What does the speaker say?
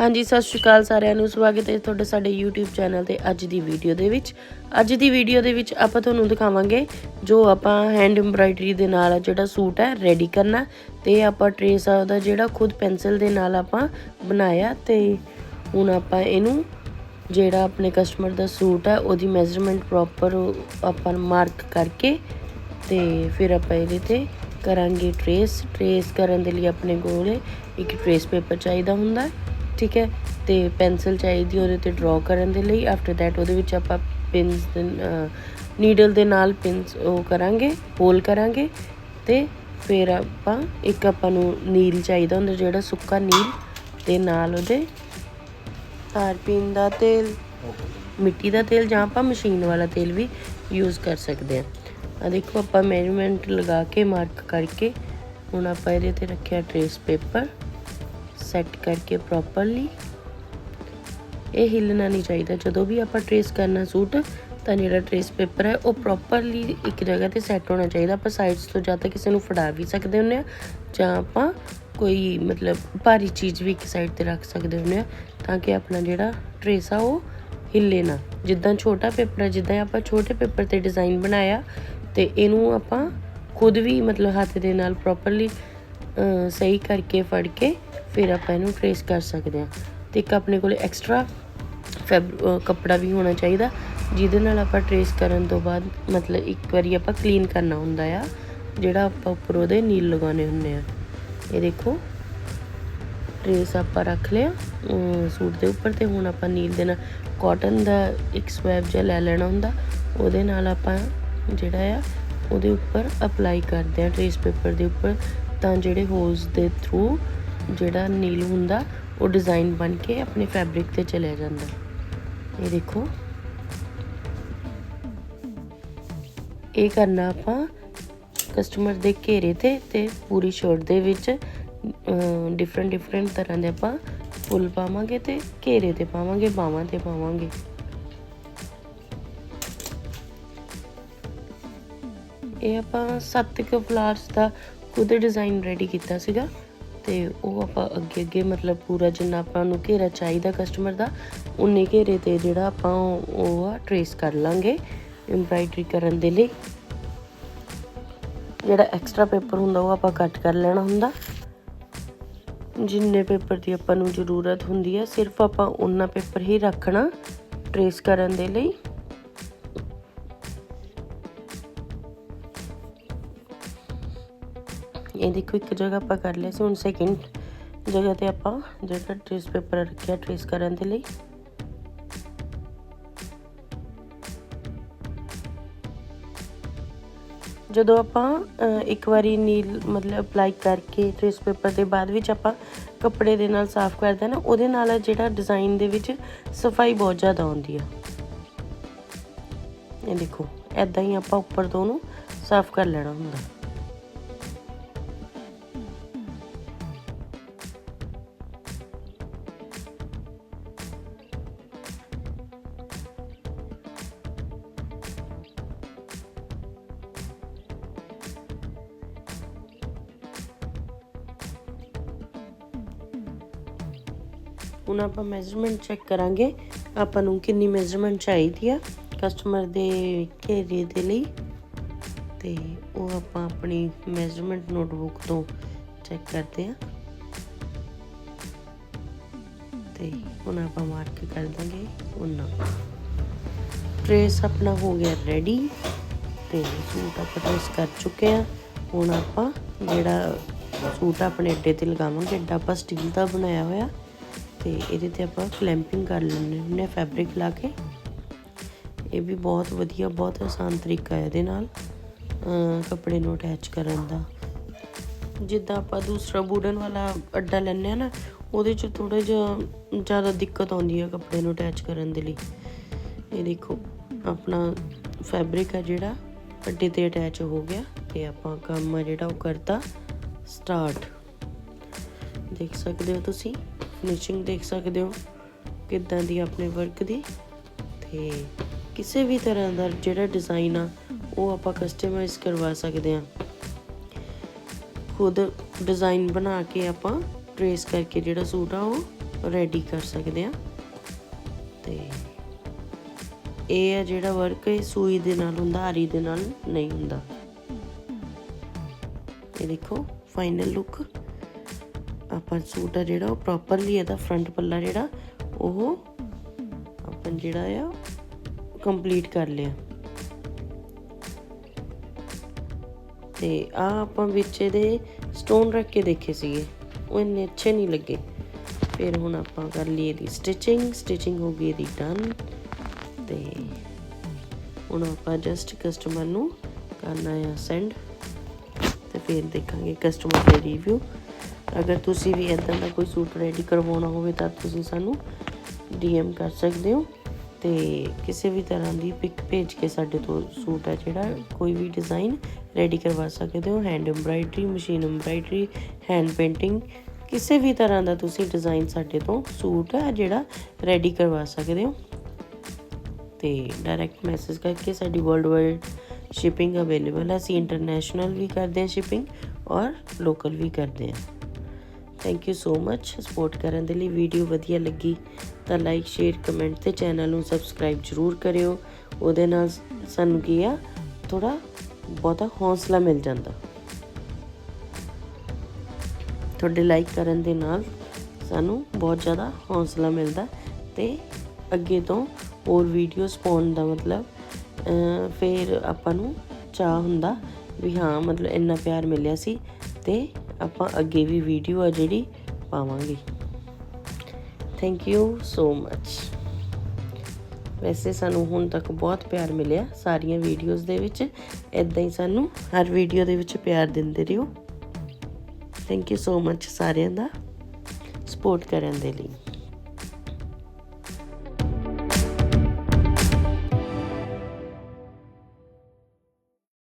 ਹਾਂਜੀ, ਸਤਿ ਸ਼੍ਰੀ ਅਕਾਲ ਸਾਰਿਆਂ ਨੂੰ। ਸਵਾਗਤ ਹੈ ਤੁਹਾਡਾ ਸਾਡੇ YouTube ਚੈਨਲ ਤੇ ਅੱਜ ਦੀ ਵੀਡੀਓ ਦੇ ਵਿੱਚ। ਅੱਜ ਦੀ ਵੀਡੀਓ ਦੇ ਵਿੱਚ ਆਪਾਂ ਤੁਹਾਨੂੰ ਦਿਖਾਵਾਂਗੇ ਜੋ ਆਪਾਂ ਹੈਂਡ ਐਮਬਰਾਇਡਰੀ ਦੇ ਨਾਲ ਜਿਹੜਾ ਸੂਟ ਹੈ ਰੈਡੀ ਕਰਨਾ। ਤੇ ਆਪਾਂ ਟਰੇਸ ਆ ਉਹਦਾ ਜਿਹੜਾ ਖੁਦ ਪੈਨਸਲ ਦੇ ਨਾਲ ਆਪਾਂ ਬਣਾਇਆ ਤੇ ਹੁਣ ਆਪਾਂ ਇਹਨੂੰ ਜਿਹੜਾ ਆਪਣੇ ਕਸਟਮਰ ਦਾ ਸੂਟ ਹੈ ਉਹਦੀ ਮੈਜ਼ਰਮੈਂਟ ਪ੍ਰੋਪਰ ਆਪਾਂ ਮਾਰਕ ਕਰਕੇ ਤੇ ਫਿਰ ਆਪਾਂ ਇਹਦੇ ਤੇ ਕਰਾਂਗੇ ਟਰੇਸ ਟਰੇਸ ਕਰਨ ਦੇ ਲਈ ਆਪਣੇ ਕੋਲ ਇੱਕ ਟਰੇਸ ਪੇਪਰ ਚਾਹੀਦਾ ਹੁੰਦਾ। ਹੈ ਠੀਕ ਹੈ, ਤੇ ਪੈਨਸਲ ਚਾਹੀਦੀ ਉਹਦੇ ਤੇ ਡਰਾ ਕਰਨ ਦੇ ਲਈ। ਆਫਟਰ ਦੈਟ ਉਹਦੇ ਵਿੱਚ ਆਪਾਂ ਪਿੰਸ ਨੀਡਲ ਦੇ ਨਾਲ ਪਿੰਸ ਉਹ ਕਰਾਂਗੇ ਹੋਲ ਕਰਾਂਗੇ ਤੇ ਫਿਰ ਆਪਾਂ ਇੱਕ ਆਪਾਂ ਨੂੰ ਨੀਲ ਚਾਹੀਦਾ ਹੁੰਦਾ ਜਿਹੜਾ ਸੁੱਕਾ ਨੀਲ ਤੇ ਨਾਲ ਉਹਦੇ ਤਾਰ ਪੀਣ ਦਾ ਤੇਲ, ਮਿੱਟੀ ਦਾ ਤੇਲ ਜਾਂ ਆਪਾਂ ਮਸ਼ੀਨ ਵਾਲਾ ਤੇਲ ਵੀ ਯੂਜ਼ ਕਰ ਸਕਦੇ ਆ ਆ ਦੇਖੋ ਆਪਾਂ ਮੈਜਰਮੈਂਟ ਲਗਾ ਕੇ ਮਾਰਕ ਕਰਕੇ ਹੁਣ ਆਪਾਂ ਇਹਦੇ ਤੇ ਰੱਖਿਆ ਟਰੇਸ ਪੇਪਰ ਸੈੱਟ ਕਰਕੇ ਪ੍ਰੋਪਰਲੀ ਇਹ ਹਿੱਲਣਾ ਨਹੀਂ ਚਾਹੀਦਾ। ਜਦੋਂ ਵੀ ਆਪਾਂ ਟਰੇਸ ਕਰਨਾ ਸੂਟ, ਤਾਂ ਜਿਹੜਾ ਟਰੇਸ ਪੇਪਰ ਹੈ, ਉਹ ਪ੍ਰੋਪਰਲੀ ਇੱਕ ਜਗ੍ਹਾ ਤੇ ਸੈੱਟ ਹੋਣਾ ਚਾਹੀਦਾ। ਆਪਾਂ ਸਾਈਡਸ ਤੋਂ ਜਾਂ ਤਾਂ ਕਿਸੇ ਨੂੰ ਫੜਾ ਵੀ ਸਕਦੇ ਹੁੰਦੇ ਆ, ਜਾਂ ਆਪਾਂ ਕੋਈ ਮਤਲਬ ਭਾਰੀ ਚੀਜ਼ ਵੀ ਇੱਕ ਸਾਈਡ ਤੇ ਰੱਖ ਸਕਦੇ ਹੁੰਦੇ ਆ, ਤਾਂ ਕਿ ਆਪਣਾ ਜਿਹੜਾ ਟਰੇਸ ਆ, ਉਹ ਹਿੱਲੇ ਨਾ। ਜਿੱਦਾਂ ਛੋਟਾ ਪੇਪਰ ਹੈ, ਜਿੱਦਾਂ ਆਪਾਂ ਛੋਟੇ ਪੇਪਰ ਤੇ ਡਿਜ਼ਾਈਨ ਬਣਾਇਆ, ਤੇ ਇਹਨੂੰ ਆਪਾਂ ਖੁਦ ਵੀ ਮਤਲਬ ਹੱਥ ਦੇ ਨਾਲ ਪ੍ਰੋਪਰਲੀ ਸਹੀ ਕਰਕੇ ਫੜ ਕੇ ਫਿਰ ਆਪਾਂ ਇਹਨੂੰ ਟਰੇਸ ਕਰ ਸਕਦੇ ਹਾਂ। ਤੇ ਇੱਕ ਆਪਣੇ ਕੋਲ ਐਕਸਟਰਾ ਫੈਬ ਕੱਪੜਾ ਵੀ ਹੋਣਾ ਚਾਹੀਦਾ, ਜਿਹਦੇ ਨਾਲ ਆਪਾਂ ਟਰੇਸ ਕਰਨ ਤੋਂ ਬਾਅਦ ਮਤਲਬ ਇੱਕ ਵਾਰੀ ਆਪਾਂ ਕਲੀਨ ਕਰਨਾ ਹੁੰਦਾ ਆ, ਜਿਹੜਾ ਆਪਾਂ ਉੱਪਰ ਉਹਦੇ ਨੀਲ ਲਗਾਉਣੇ ਹੁੰਦੇ ਆ। ਇਹ ਦੇਖੋ ਟਰੇਸ ਆਪਾਂ ਰੱਖ ਲਿਆ ਸੂਟ ਦੇ ਉੱਪਰ ਤੇ ਹੁਣ ਆਪਾਂ ਨੀਲ ਦੇ ਨਾਲ ਕਾਟਨ ਦਾ ਇੱਕ ਸਵੈਬ ਜਿਹਾ ਲੈ ਲੈਣਾ ਹੁੰਦਾ, ਉਹਦੇ ਨਾਲ ਆਪਾਂ ਜਿਹੜਾ ਆ, ਉਹਦੇ ਉੱਪਰ ਅਪਲਾਈ ਕਰਦੇ ਆ ਟਰੇਸ ਪੇਪਰ ਦੇ ਉੱਪਰ। ਤਾਂ ਜਿਹੜੇ ਹੋਲਸ ਦੇ ਥਰੂ ਜਿਹੜਾ ਨੀਲ ਹੁੰਦਾ, ਉਹ ਡਿਜ਼ਾਈਨ ਬਣ ਕੇ ਆਪਣੇ ਫੈਬਰਿਕ ਤੇ ਚਲਿਆ ਜਾਂਦਾ। ਇਹ ਦੇਖੋ। ਇਹ ਕਰਨਾ ਆਪਾਂ ਕਸਟਮਰ ਦੇ ਘੇਰੇ ਤੇ ਤੇ ਪੂਰੀ ਸ਼ਰਟ ਦੇ ਵਿੱਚ ਡਿਫਰੈਂਟ ਡਿਫਰੈਂਟ ਤਰ੍ਹਾਂ ਦੇ ਆਪਾਂ ਫੁੱਲ ਪਾਵਾਂਗੇ ਤੇ ਘੇਰੇ ਤੇ ਪਾਵਾਂਗੇ, ਬਾਹਾਂ ਤੇ ਪਾਵਾਂਗੇ। ਇਹ ਆਪਾਂ ਸੱਤ ਕੁ ਫਲਾਰਸ ਦਾ ਖੁਦ ਡਿਜ਼ਾਈਨ ਰੈਡੀ ਕੀਤਾ ਸੀਗਾ ਤੇ ਉਹ ਆਪਾਂ ਅੱਗੇ ਅੱਗੇ ਮਤਲਬ ਪੂਰਾ ਜਿੰਨਾ ਆਪਾਂ ਨੂੰ ਘੇਰਾ ਚਾਹੀਦਾ ਕਸਟਮਰ ਦਾ, ਉਨੇ ਘੇਰੇ ਤੇ ਜਿਹੜਾ ਆਪਾਂ ਉਹ ਆ ਟਰੇਸ ਕਰ ਲਾਂਗੇ ਐਮਬਰਾਇਡਰੀ ਕਰਨ ਦੇ ਲਈ। ਜਿਹੜਾ ਐਕਸਟਰਾ ਪੇਪਰ ਹੁੰਦਾ ਉਹ ਆਪਾਂ ਕੱਟ ਕਰ ਲੈਣਾ ਹੁੰਦਾ। ਜਿੰਨੇ ਪੇਪਰ ਦੀ ਆਪਾਂ ਨੂੰ ਜ਼ਰੂਰਤ ਹੁੰਦੀ ਹੈ ਸਿਰਫ ਆਪਾਂ ਉਹਨਾਂ ਪੇਪਰ ਹੀ ਰੱਖਣਾ ਟਰੇਸ ਕਰਨ ਦੇ ਲਈ। ਇਹ ਦੇਖੋ ਇੱਕ ਜਗ੍ਹਾ ਆਪਾਂ ਕਰ ਲਿਆ ਸੀ, ਹੁਣ ਸੈਕਿੰਡ ਜਗ੍ਹਾ ਤੇ ਆਪਾਂ ਜਿਹੜਾ ਟ੍ਰੇਸ ਪੇਪਰ ਰੱਖਿਆ ਟ੍ਰੇਸ ਕਰਨ ਦੇ ਲਈ। ਜਦੋਂ ਆਪਾਂ ਇੱਕ ਵਾਰੀ ਨੀਲ ਮਤਲਬ ਅਪਲਾਈ ਕਰਕੇ ਟ੍ਰੇਸ ਪੇਪਰ ਦੇ ਬਾਅਦ ਵਿੱਚ ਆਪਾਂ ਕੱਪੜੇ ਦੇ ਨਾਲ ਸਾਫ਼ ਕਰਦੇ ਹਾਂ ਨਾ, ਉਹਦੇ ਨਾਲ ਜਿਹੜਾ ਡਿਜ਼ਾਈਨ ਦੇ ਵਿੱਚ ਸਫ਼ਾਈ ਬਹੁਤ ਜ਼ਿਆਦਾ ਆਉਂਦੀ ਆ। ਇਹ ਦੇਖੋ ਐਦਾਂ ਹੀ ਆਪਾਂ ਉੱਪਰ ਤੋਂ ਉਹਨੂੰ ਸਾਫ਼ ਕਰ ਲੈਣਾ ਹੁੰਦਾ। ਹੁਣ ਆਪਾਂ ਮੈਜ਼ਰਮੈਂਟ ਚੈੱਕ ਕਰਾਂਗੇ, ਆਪਾਂ ਨੂੰ ਕਿੰਨੀ ਮੈਜ਼ਰਮੈਂਟ ਚਾਹੀਦੀ ਆ ਕਸਟਮਰ ਦੇ ਘੇਰੇ ਦੇ ਲਈ ਤੇ ਉਹ ਆਪਾਂ ਆਪਣੀ ਮੈਜ਼ਰਮੈਂਟ ਨੋਟਬੁੱਕ ਤੋਂ ਚੈੱਕ ਕਰਦੇ ਆ। ਤੇ ਹੁਣ ਆਪਾਂ ਮਾਰਕ ਕਰ ਦਾਂਗੇ ਉਹਨਾਂ ਟ੍ਰੇਸ ਆਪਣਾ ਹੋ ਗਿਆ ਰੈਡੀ ਤੇ ਸੂਟ ਆਪਾਂ ਟ੍ਰੇਸ ਕਰ ਚੁੱਕੇ ਆ। ਹੁਣ ਆਪਾਂ ਜਿਹੜਾ ਸੂਟ ਆਪਣੇ ਅੱਡੇ ਤੇ ਲਗਾਵਾਂਗੇ, ਅੱਡਾ ਆਪਾਂ ਸਟੀਲ ਦਾ ਬਣਾਇਆ ਹੋਇਆ। ਤੇ ਇਹਦੇ ਤੇ ਆਪਾਂ ਕਲੈਂਪਿੰਗ ਕਰ ਲੈਣੇ ਹੁੰਦੇ ਫੈਬਰਿਕ ਲਾ ਕੇ। ਇਹ ਵੀ ਬਹੁਤ ਵਧੀਆ, ਬਹੁਤ ਆਸਾਨ ਤਰੀਕਾ ਹੈ ਇਹਦੇ ਨਾਲ ਕੱਪੜੇ ਨੂੰ ਅਟੈਚ ਕਰਨ ਦਾ। ਜਿੱਦਾਂ ਆਪਾਂ ਦੂਸਰਾ ਵੂਡਨ ਵਾਲਾ ਅੱਡਾ ਲੈਂਦੇ ਆ ਨਾ, ਉਹਦੇ 'ਚ ਥੋੜਾ ਜਿਹਾ ਜ਼ਿਆਦਾ ਦਿੱਕਤ ਆਉਂਦੀ ਹੈ ਕੱਪੜੇ ਨੂੰ ਅਟੈਚ ਕਰਨ ਦੇ ਲਈ। ਇਹ ਦੇਖੋ, ਆਪਣਾ ਫੈਬਰਿਕ ਆ ਜਿਹੜਾ, ਅੱਡੇ ਤੇ ਅਟੈਚ ਹੋ ਗਿਆ ਤੇ ਆਪਾਂ ਕੰਮ ਆ ਜਿਹੜਾ ਉਹ ਕਰਤਾ ਸਟਾਰਟ ਦੇਖ ਸਕਦੇ ਹੋ ਤੁਸੀਂ। ਫਿਨਿਸ਼ਿੰਗ ਦੇਖ ਸਕਦੇ ਹੋ ਕਿੱਦਾਂ ਦੀ ਆਪਣੇ ਵਰਕ ਦੀ ਤੇ ਕਿਸੇ ਵੀ ਤਰ੍ਹਾਂ ਦਾ ਜਿਹੜਾ ਡਿਜ਼ਾਈਨ ਆ, ਉਹ ਆਪਾਂ ਕਸਟਮਾਈਜ਼ ਕਰਵਾ ਸਕਦੇ ਹਾਂ। ਖੁਦ ਡਿਜ਼ਾਈਨ ਬਣਾ ਕੇ ਆਪਾਂ ਟਰੇਸ ਕਰਕੇ ਜਿਹੜਾ ਸੂਟ ਆ, ਉਹ ਰੈਡੀ ਕਰ ਸਕਦੇ ਆ ਤੇ ਇਹ ਆ ਜਿਹੜਾ ਵਰਕ ਇਹ ਸੂਈ ਦੇ ਨਾਲ ਹੁੰਦਾ, ਆਰੀ ਦੇ ਨਾਲ ਨਹੀਂ ਹੁੰਦਾ। ਇਹ ਦੇਖੋ ਫਾਈਨਲ ਲੁੱਕ ਆਪਾਂ ਸੂਟ ਆ ਜਿਹੜਾ, ਉਹ ਪ੍ਰੋਪਰਲੀ ਇਹਦਾ ਫਰੰਟ ਪੱਲਾ ਜਿਹੜਾ, ਉਹ ਆਪਾਂ ਜਿਹੜਾ ਆ ਕੰਪਲੀਟ ਕਰ ਲਿਆ। ਤੇ ਆ ਆਪਾਂ ਵਿੱਚ ਇਹਦੇ ਸਟੋਨ ਰੱਖ ਕੇ ਦੇਖੇ ਸੀਗੇ। ਉਹ ਇੰਨੇ ਅੱਛੇ ਨਹੀਂ ਲੱਗੇ। ਫਿਰ ਹੁਣ ਆਪਾਂ ਕਰ ਲਈ ਇਹਦੀ ਸਟਿਚਿੰਗ ਸਟਿਚਿੰਗ ਹੋ ਗਈ ਇਹਦੀ ਡਨ ਤੇ ਹੁਣ ਆਪਾਂ ਜਸਟ ਕਸਟਮਰ ਨੂੰ ਕਰਨਾ ਆ ਸੈਂਡ ਤੇ ਫਿਰ ਦੇਖਾਂਗੇ ਕਸਟਮਰ ਦੇ ਰਿਵਿਊ ਅਗਰ ਤੁਸੀਂ ਵੀ ਇਦਾਂ ਦਾ ਕੋਈ ਸੂਟ ਰੈਡੀ ਕਰਵਾਉਣਾ ਹੋਵੇ ਤਾਂ ਤੁਸੀਂ ਸਾਨੂੰ ਡੀਐਮ ਕਰ ਸਕਦੇ ਹੋ ਤੇ ਕਿਸੇ ਵੀ ਤਰ੍ਹਾਂ ਦੀ ਪਿਕ ਭੇਜ ਕੇ ਸਾਡੇ ਤੋਂ ਸੂਟ ਹੈ ਜਿਹੜਾ, ਕੋਈ ਵੀ ਡਿਜ਼ਾਈਨ ਰੈਡੀ ਕਰਵਾ ਸਕਦੇ ਹੋ। Hand embroidery machine embroidery hand painting ਕਿਸੇ ਵੀ ਤਰ੍ਹਾਂ ਦਾ ਤੁਸੀਂ ਡਿਜ਼ਾਈਨ ਸਾਡੇ ਤੋਂ ਸੂਟ ਹੈ ਜਿਹੜਾ ਰੈਡੀ ਕਰਵਾ ਸਕਦੇ ਹੋ। ਤੇ ਡਾਇਰੈਕਟ ਮੈਸੇਜ ਕਰਕੇ ਸਾਡੀ ਵਰਲਡ ਵਾਈਡ ਸ਼ਿਪਿੰਗ ਅਵੇਲੇਬਲ ਹੈ। ਅਸੀਂ ਇੰਟਰਨੈਸ਼ਨਲ ਵੀ ਕਰਦੇ ਹਾਂ ਸ਼ਿਪਿੰਗ ਔਰ ਲੋਕਲ ਵੀ ਕਰਦੇ ਹਾਂ। Thank you so much support ਕਰਨ ਦੇ ਲਈ ਵੀਡੀਓ ਵਧੀਆ ਲੱਗੀ ਤਾਂ ਲਾਈਕ ਸ਼ੇਅਰ ਕਮੈਂਟ ਤੇ ਚੈਨਲ ਨੂੰ ਸਬਸਕ੍ਰਾਈਬ ਜ਼ਰੂਰ ਕਰਿਓ। ਉਹਦੇ ਨਾਲ ਸਾਨੂੰ ਕੀ ਆ? ਥੋੜਾ ਬਹੁਤਾ ਹੌਸਲਾ ਮਿਲ ਜਾਂਦਾ। ਤੁਹਾਡੇ ਲਾਈਕ ਕਰਨ ਦੇ ਨਾਲ ਸਾਨੂੰ ਬਹੁਤ ਜ਼ਿਆਦਾ ਹੌਸਲਾ ਮਿਲਦਾ ਤੇ ਅੱਗੇ ਤੋਂ ਹੋਰ ਵੀਡੀਓਜ਼ ਪਾਉਣ ਦਾ ਮਤਲਬ ਫਿਰ ਆਪਾਂ ਨੂੰ ਚਾਹ ਹੁੰਦਾ ਵੀ ਹਾਂ, ਮਤਲਬ ਇੰਨਾ ਪਿਆਰ ਮਿਲਿਆ ਸੀ ਤੇ ਆਪਾਂ ਅੱਗੇ ਵੀ ਵੀਡੀਓ ਆ ਜਿਹੜੀ ਪਾਵਾਂਗੇ। ਥੈਂਕ ਯੂ ਸੋ ਮੱਚ ਵੈਸੇ ਸਾਨੂੰ ਹੁਣ ਤੱਕ ਬਹੁਤ ਪਿਆਰ ਮਿਲਿਆ ਸਾਰੀਆਂ ਵੀਡੀਓਜ਼ ਦੇ ਵਿੱਚ। ਇਦਾਂ ਹੀ ਸਾਨੂੰ ਹਰ ਵੀਡੀਓ ਦੇ ਵਿੱਚ ਪਿਆਰ ਦਿੰਦੇ ਰਹੋ। ਥੈਂਕ ਯੂ ਸੋ ਮੱਚ ਸਾਰਿਆਂ ਦਾ। ਸਪੋਰਟ ਕਰਨ ਦੇ ਲਈ।